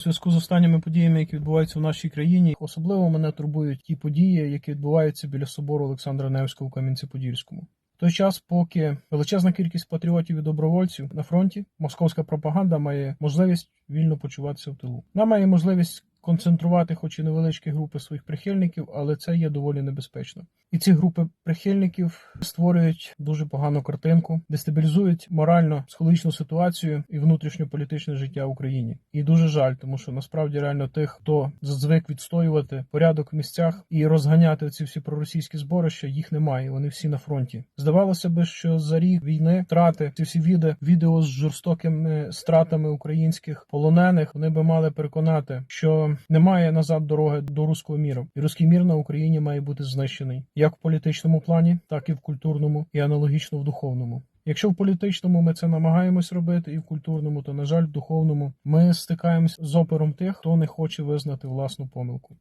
У зв'язку з останніми подіями, які відбуваються в нашій країні, особливо мене турбують ті події, які відбуваються біля собору Олександра Невського у Кам'янці-Подільському. В той час, поки величезна кількість патріотів і добровольців на фронті, московська пропаганда має можливість вільно почуватися в тилу. Вона має можливість концентрувати, хоч і невеличкі групи своїх прихильників, але це є доволі небезпечно. І ці групи прихильників створюють дуже погану картинку, дестабілізують морально психологічну ситуацію і внутрішньополітичне життя в Україні. І дуже жаль, тому що насправді реально тих, хто звик відстоювати порядок в місцях і розганяти ці всі проросійські зборища, їх немає. Вони всі на фронті. Здавалося би, що за рік війни втрати ці всі відео, відео з жорстокими стратами українських полонених, вони би мали переконати, що немає назад дороги до руського міру, і руський мір на Україні має бути знищений як в політичному плані, так і в культурному, і аналогічно в духовному. Якщо в політичному ми це намагаємось робити, і в культурному, то на жаль, в духовному ми стикаємось з опером тих, хто не хоче визнати власну помилку.